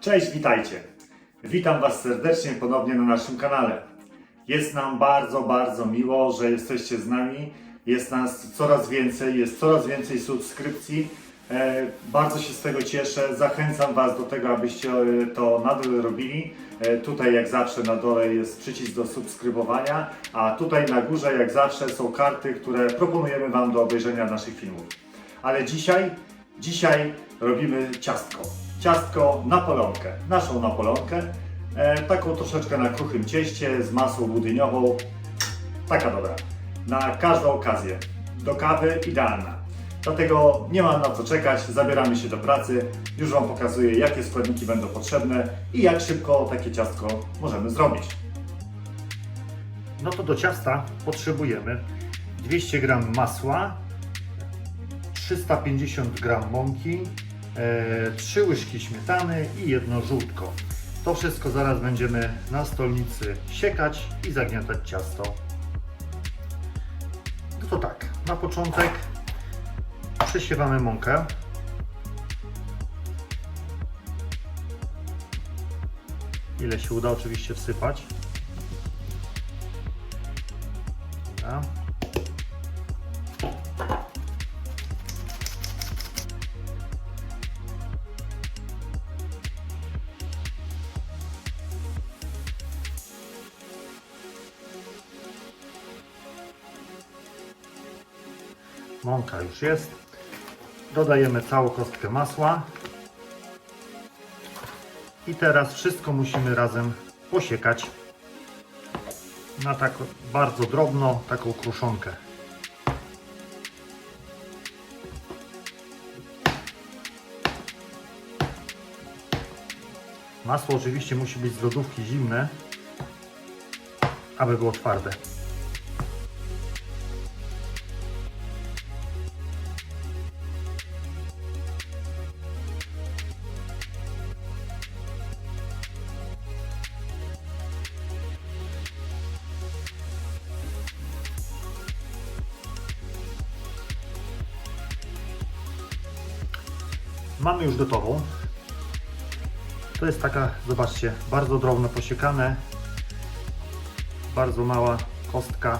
Cześć, witajcie. Witam Was serdecznie ponownie na naszym kanale. Jest nam bardzo, bardzo miło, że jesteście z nami. Jest nas coraz więcej, jest coraz więcej subskrypcji. E, bardzo się z tego cieszę. Zachęcam Was do tego, abyście e, to nadal robili. E, tutaj, jak zawsze, na dole jest przycisk do subskrybowania, a tutaj na górze, jak zawsze, są karty, które proponujemy Wam do obejrzenia naszych filmów. Ale dzisiaj, dzisiaj robimy ciastko. Ciastko napolonkę, naszą napolonkę, e, taką troszeczkę na kruchym cieście z masą budyniową. Taka dobra, na każdą okazję. Do kawy idealna. Dlatego nie ma na co czekać, zabieramy się do pracy. Już Wam pokazuję, jakie składniki będą potrzebne i jak szybko takie ciastko możemy zrobić. No to do ciasta potrzebujemy 200 g masła, 350 g mąki, e, 3 łyżki śmietany i jedno żółtko. To wszystko zaraz będziemy na stolnicy siekać i zagniatać ciasto. No to tak, na początek przesiewamy mąkę. Ile się uda oczywiście wsypać. Dobra. Już jest. Dodajemy całą kostkę masła. I teraz wszystko musimy razem posiekać na tak bardzo drobno, taką kruszonkę. Masło oczywiście musi być z lodówki zimne, aby było twarde. Już gotową. To jest taka, zobaczcie, bardzo drobno posiekane. Bardzo mała kostka.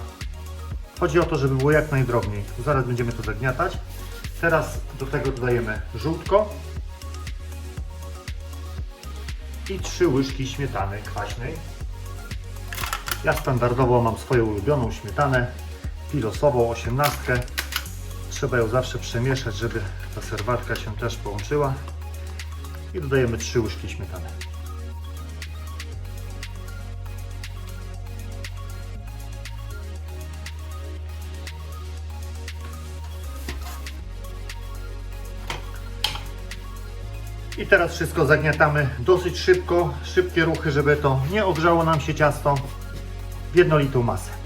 Chodzi o to, żeby było jak najdrobniej. Zaraz będziemy to zagniatać. Teraz do tego dodajemy żółtko i trzy łyżki śmietany kwaśnej. Ja standardowo mam swoją ulubioną śmietanę pilosową, 18. Trzeba ją zawsze przemieszać, żeby ta serwatka się też połączyła. I dodajemy 3 łyżki śmietany. I teraz wszystko zagniatamy dosyć szybko, szybkie ruchy, żeby to nie ogrzało nam się ciasto w jednolitą masę.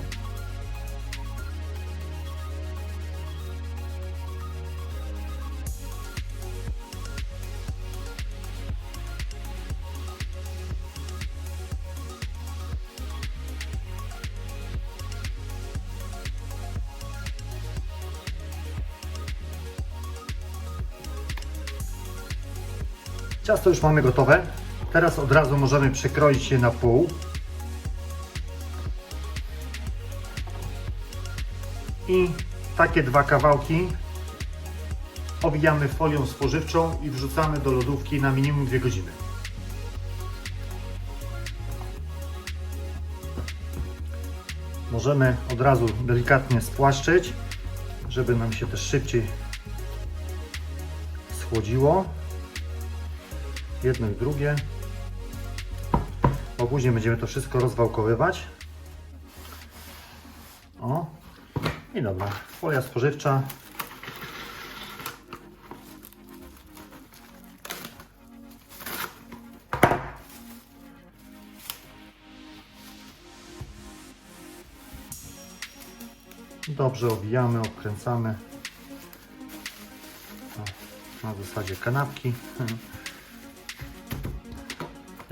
Ciasto już mamy gotowe. Teraz od razu możemy przekroić je na pół. I takie dwa kawałki owijamy folią spożywczą i wrzucamy do lodówki na minimum 2 godziny. Możemy od razu delikatnie spłaszczyć, żeby nam się też szybciej schłodziło jedno i drugie. Bo później będziemy to wszystko rozwałkowywać. O. I dobra, folia spożywcza. Dobrze owijamy, obkręcamy. Na zasadzie kanapki.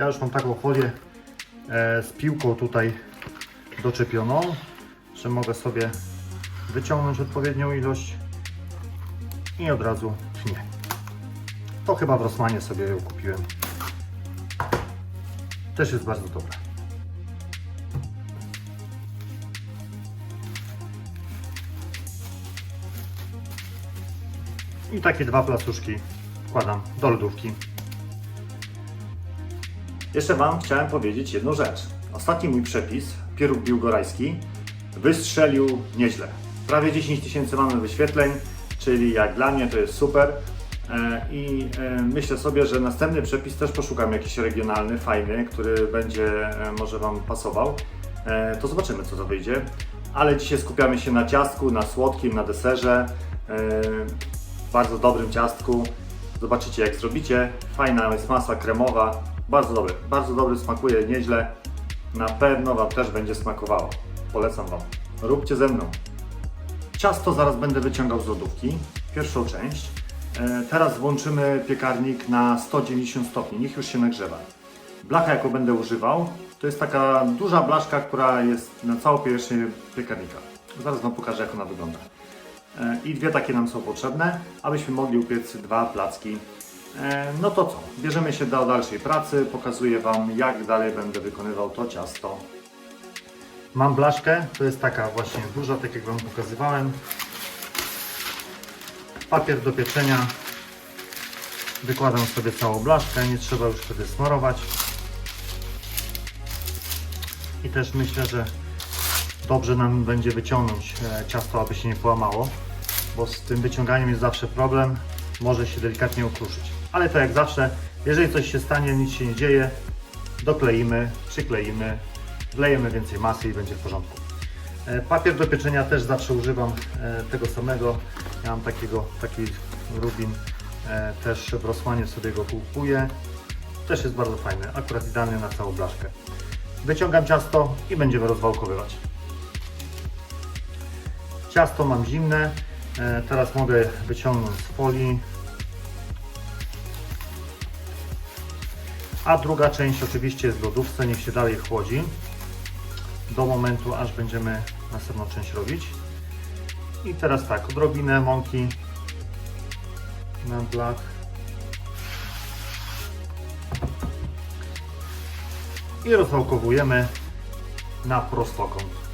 Ja już mam taką folię e, z piłką tutaj doczepioną, że mogę sobie wyciągnąć odpowiednią ilość i od razu tnie. To chyba w Rosmanie sobie ją kupiłem. Też jest bardzo dobre. I takie dwa placuszki wkładam do lodówki. Jeszcze Wam chciałem powiedzieć jedną rzecz. Ostatni mój przepis, pieróg biłgorajski, wystrzelił nieźle. Prawie 10 tysięcy mamy wyświetleń, czyli jak dla mnie to jest super. E, I e, myślę sobie, że następny przepis też poszukam jakiś regionalny, fajny, który będzie e, może Wam pasował. To zobaczymy, co to wyjdzie. Ale dzisiaj skupiamy się na ciastku, na słodkim, na deserze. Bardzo dobrym ciastku. Zobaczycie, jak zrobicie. Fajna jest masa kremowa. Bardzo dobry, bardzo dobry, smakuje nieźle. Na pewno Wam też będzie smakowało. Polecam Wam. Róbcie ze mną. Ciasto zaraz będę wyciągał z lodówki, pierwszą część. E, Teraz włączymy piekarnik na 190 stopni, niech już się nagrzewa. Blacha, jaką będę używał, to jest taka duża blaszka, która jest na całą powierzchnię piekarnika. Zaraz Wam pokażę, jak ona wygląda. E, I dwie takie nam są potrzebne, abyśmy mogli upiec dwa placki. E, No to co? Bierzemy się do dalszej pracy, pokazuję Wam, jak dalej będę wykonywał to ciasto. Mam blaszkę, to jest taka właśnie duża, tak jak Wam pokazywałem. Papier do pieczenia. Wykładam sobie całą blaszkę, nie trzeba już wtedy smarować. I też myślę, że dobrze nam będzie wyciągnąć e, ciasto, aby się nie połamało, bo z tym wyciąganiem jest zawsze problem, może się delikatnie ukruszyć. Ale to jak zawsze, jeżeli coś się stanie, nic się nie dzieje, dokleimy, przykleimy, wlejemy więcej masy i będzie w porządku. E, Papier do pieczenia też zawsze używam e, tego samego. Ja mam takiego, taki rubin, e, też w Rosmanie sobie go kupuję. Też jest bardzo fajny, akurat idealny na całą blaszkę. Wyciągam ciasto i będziemy rozwałkowywać. Ciasto mam zimne, teraz mogę wyciągnąć z folii. A druga część oczywiście jest w lodówce, niech się dalej chłodzi do momentu, aż będziemy następną część robić. I teraz tak, odrobinę mąki na blach. I rozwałkowujemy na prostokąt.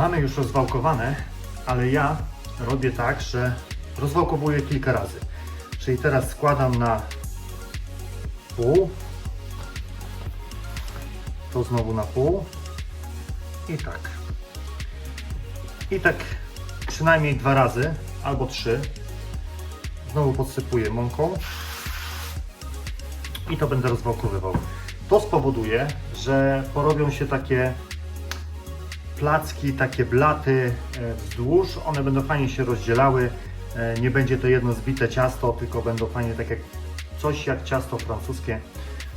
Mamy już rozwałkowane, ale ja robię tak, że rozwałkowuję kilka razy. Czyli teraz składam na pół, to znowu na pół i tak. I tak przynajmniej dwa razy albo trzy. Znowu podsypuję mąką i to będę rozwałkowywał. To spowoduje, że porobią się takie placki, takie blaty e, wzdłuż, one będą fajnie się rozdzielały, e, nie będzie to jedno zbite ciasto, tylko będą fajnie tak jak coś jak ciasto francuskie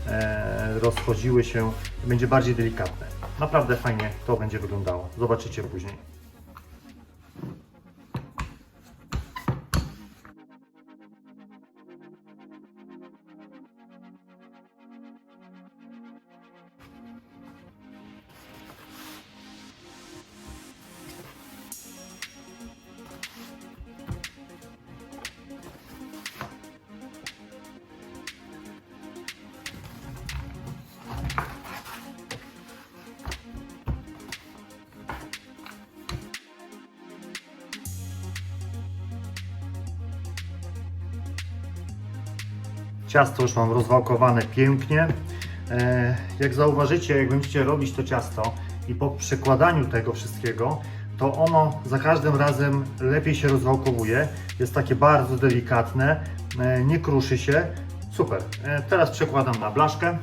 e, rozchodziły się, będzie bardziej delikatne. Naprawdę fajnie to będzie wyglądało. Zobaczycie później. Ciasto już mam rozwałkowane pięknie. E, Jak zauważycie, jak będziecie robić to ciasto i po przekładaniu tego wszystkiego, to ono za każdym razem lepiej się rozwałkowuje. Jest takie bardzo delikatne, e, nie kruszy się. Super. E, Teraz przekładam na blaszkę.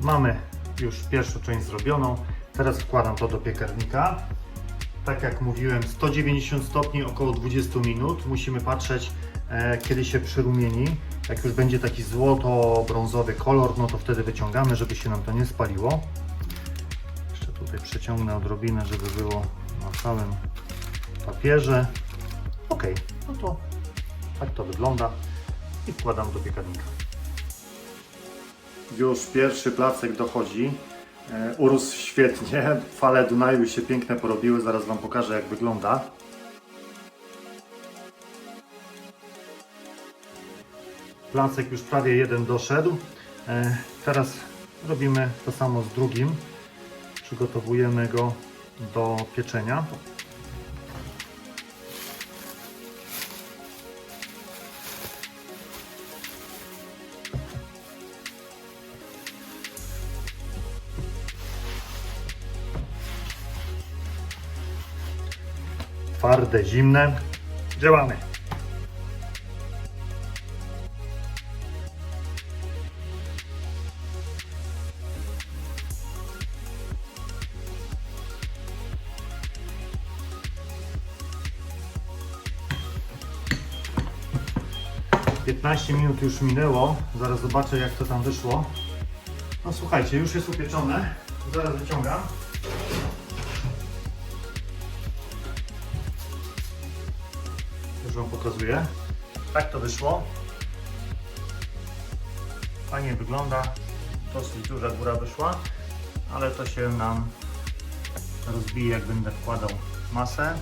Mamy już pierwszą część zrobioną. Teraz wkładam to do piekarnika. tak jak mówiłem, 190 stopni, około 20 minut. Musimy patrzeć, e, kiedy się przyrumieni. Jak już będzie taki złoto-brązowy kolor, no to wtedy wyciągamy, żeby się nam to nie spaliło. Jeszcze tutaj przeciągnę odrobinę, żeby było na całym papierze. Ok, no to tak to wygląda i wkładam do piekarnika. Już pierwszy placek dochodzi. E, Urósł świetnie, fale Dunaju się piękne porobiły, zaraz Wam pokażę jak wygląda. Placek już prawie jeden doszedł. E, Teraz robimy to samo z drugim. Przygotowujemy go do pieczenia. Twarde, zimne. Działamy. Piętnaście minut już minęło. Zaraz zobaczę jak to tam wyszło. No słuchajcie, już jest upieczone. Zaraz wyciągam. Pokazuję. Tak to wyszło. Fajnie wygląda. Dosyć duża góra wyszła, ale to się nam rozbije jak będę wkładał masę.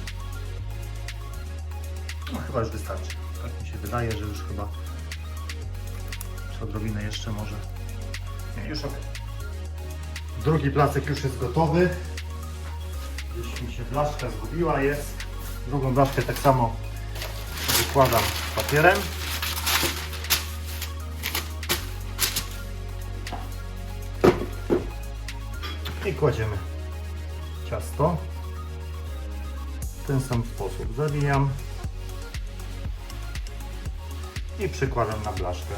No chyba już wystarczy. Tak mi się wydaje, że już chyba czy odrobinę jeszcze może. Nie, już ok. Drugi placek już jest gotowy. Gdzieś mi się blaszka zgubiła jest. Drugą blaszkę tak samo wykładam papierem. I kładziemy ciasto. W ten sam sposób zawijam i przykładam na blaszkę.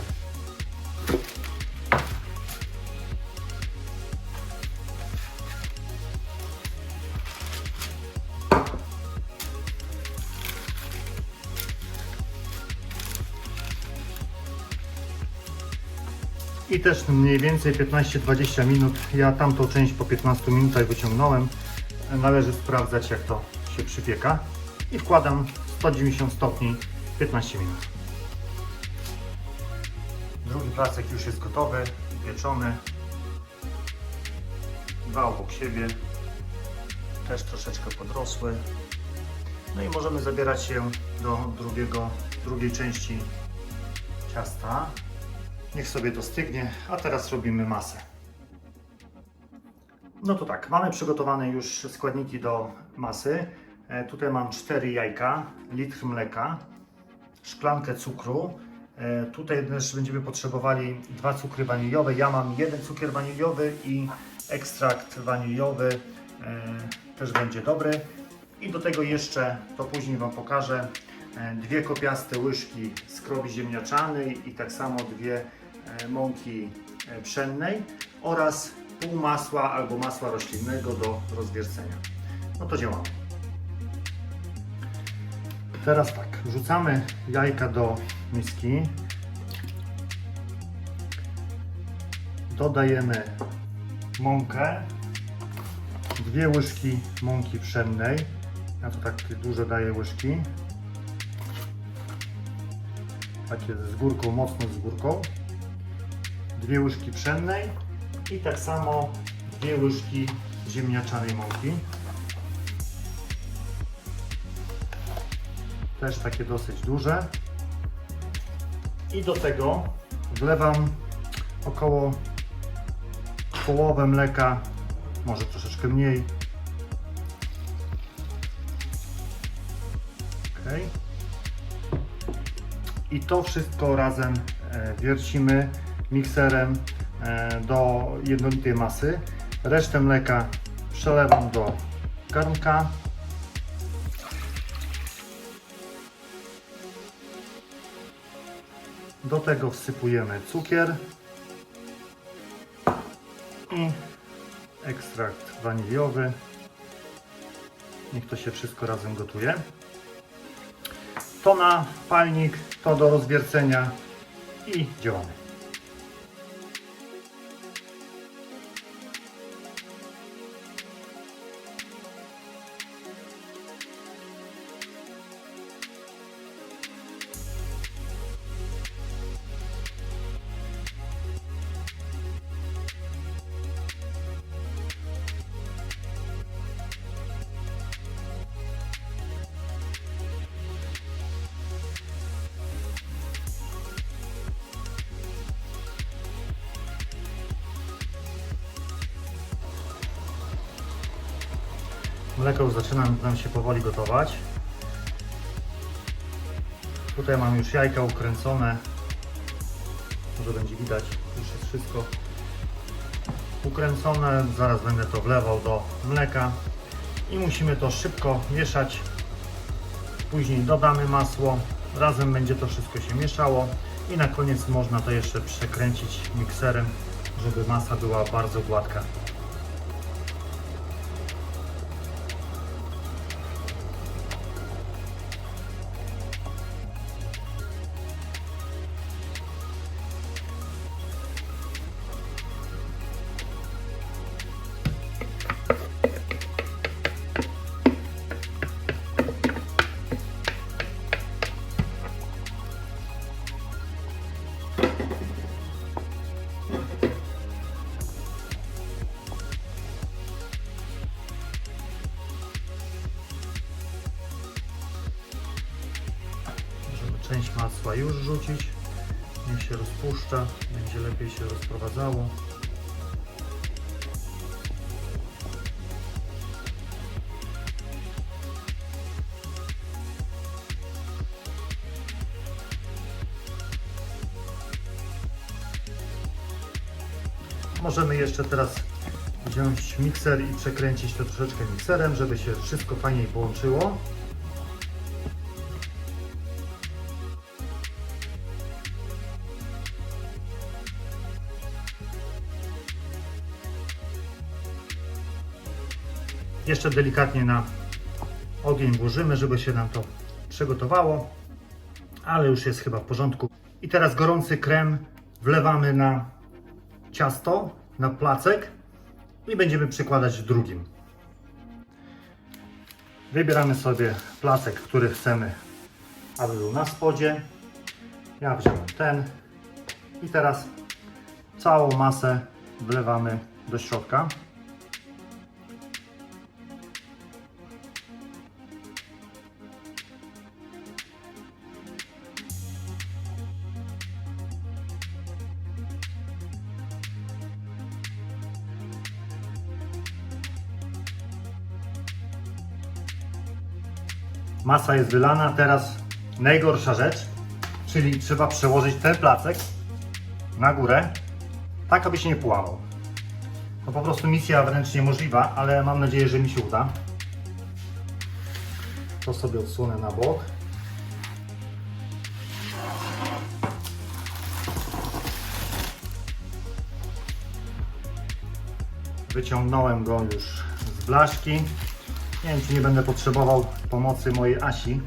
I też mniej więcej 15-20 minut. Ja tamtą część po 15 minutach wyciągnąłem. Należy sprawdzać jak to się przypieka. I wkładam 190 stopni 15 minut. Drugi placek już jest gotowy, pieczony. Dwa obok siebie. Też troszeczkę podrosły. No i możemy zabierać się do drugiego, drugiej części ciasta. Niech sobie to stygnie, a teraz robimy masę. No to tak, mamy przygotowane już składniki do masy. E, tutaj mam 4 jajka, litr mleka, szklankę cukru. E, tutaj też będziemy potrzebowali dwa cukry waniliowe. Ja mam jeden cukier waniliowy i ekstrakt waniliowy e, też będzie dobry. I do tego jeszcze, to później Wam pokażę, dwie kopiaste łyżki skrobi ziemniaczanej i tak samo dwie mąki e, pszennej oraz pół masła albo masła roślinnego do rozwiercenia. No to działamy. Teraz tak, wrzucamy jajka do miski. Dodajemy mąkę. Dwie łyżki mąki pszennej. Ja to tak duże daję łyżki. Takie z górką, mocno z górką. Dwie łyżki pszennej i tak samo dwie łyżki ziemniaczanej mąki. Też takie dosyć duże. I do tego wlewam około połowę mleka, może troszeczkę mniej. Ok. I to wszystko razem e, wiercimy mikserem e, do jednolitej masy. Resztę mleka przelewam do garnka. Do tego wsypujemy cukier i ekstrakt waniliowy. Niech to się wszystko razem gotuje. To na palnik, to do rozwiercenia i działamy. Mleko już zaczyna nam się powoli gotować. Tutaj mam już jajka ukręcone. Może będzie widać, już jest wszystko ukręcone. Zaraz będę to wlewał do mleka i musimy to szybko mieszać. Później dodamy masło. Razem będzie to wszystko się mieszało i na koniec można to jeszcze przekręcić mikserem, żeby masa była bardzo gładka. Masła już rzucić. Niech się rozpuszcza, będzie lepiej się rozprowadzało. Możemy jeszcze teraz wziąć mikser i przekręcić to troszeczkę mikserem, żeby się wszystko fajniej połączyło. Jeszcze delikatnie na ogień włożymy, żeby się nam to przygotowało, ale już jest chyba w porządku. I teraz gorący krem wlewamy na ciasto, na placek i będziemy przykładać drugim. Wybieramy sobie placek, który chcemy, aby był na spodzie. Ja wziąłem ten i teraz całą masę wlewamy do środka. Masa jest wylana, teraz najgorsza rzecz, czyli trzeba przełożyć ten placek na górę, tak aby się nie połamał. To po prostu misja wręcz niemożliwa, ale mam nadzieję, że mi się uda. To sobie odsunę na bok. Wyciągnąłem go już z blaszki. Nie wiem, czy nie będę potrzebował pomocy mojej Asi.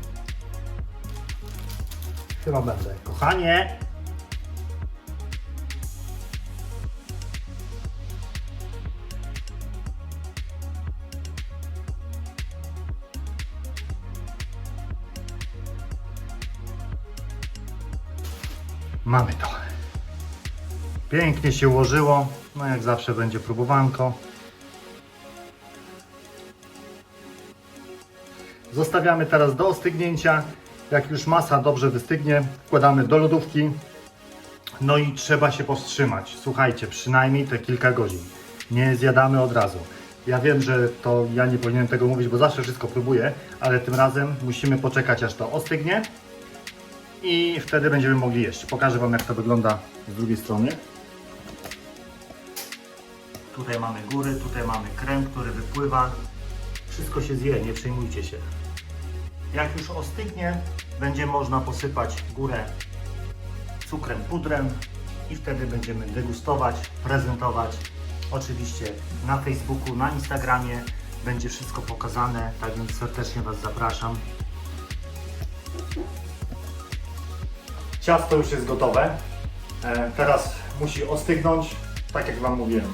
Chyba będę. Kochanie! Mamy to. Pięknie się ułożyło. No jak zawsze będzie próbowanko. Zostawiamy teraz do ostygnięcia. Jak już masa dobrze wystygnie, wkładamy do lodówki. No i trzeba się powstrzymać. Słuchajcie, przynajmniej te kilka godzin. Nie zjadamy od razu. Ja wiem, że to ja nie powinienem tego mówić, bo zawsze wszystko próbuję, ale tym razem musimy poczekać aż to ostygnie i wtedy będziemy mogli jeść. Pokażę Wam jak to wygląda z drugiej strony. Tutaj mamy góry, tutaj mamy krem, który wypływa. Wszystko się zje, nie przejmujcie się. Jak już ostygnie, będzie można posypać górę cukrem, pudrem i wtedy będziemy degustować, prezentować. Oczywiście na Facebooku, na Instagramie będzie wszystko pokazane, tak więc serdecznie Was zapraszam. Ciasto już jest gotowe. E, teraz musi ostygnąć, tak jak Wam mówiłem.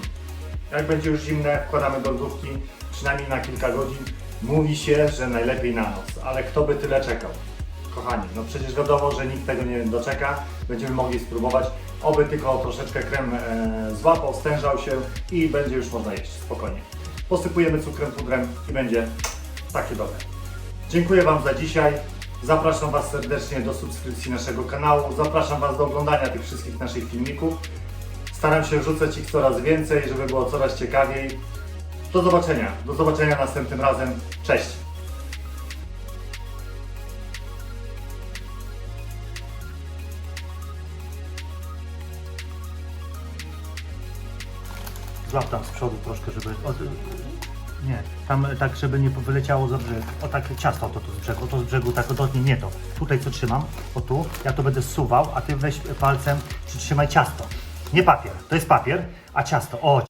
Jak będzie już zimne, wkładamy do lodówki przynajmniej na kilka godzin. Mówi się, że najlepiej na noc, ale kto by tyle czekał? Kochani, no przecież wiadomo, że nikt tego nie doczeka. Będziemy mogli spróbować. Oby tylko troszeczkę krem e, złapał, stężał się i będzie już można jeść spokojnie. Posypujemy cukrem, pudrem i będzie takie dobre. Dziękuję Wam za dzisiaj. Zapraszam Was serdecznie do subskrypcji naszego kanału. Zapraszam Was do oglądania tych wszystkich naszych filmików. Staram się wrzucać ich coraz więcej, żeby było coraz ciekawiej. Do zobaczenia. Do zobaczenia następnym razem. Cześć. Złap tam z przodu troszkę, żeby... Nie, tam tak, żeby nie wyleciało za brzeg. O tak, ciasto to, to z brzegu, to z brzegu tak dotknie, nie to. Tutaj co trzymam, o tu, ja to będę zsuwał, a Ty weź palcem, przytrzymaj ciasto. Nie papier, to jest papier, a ciasto, o,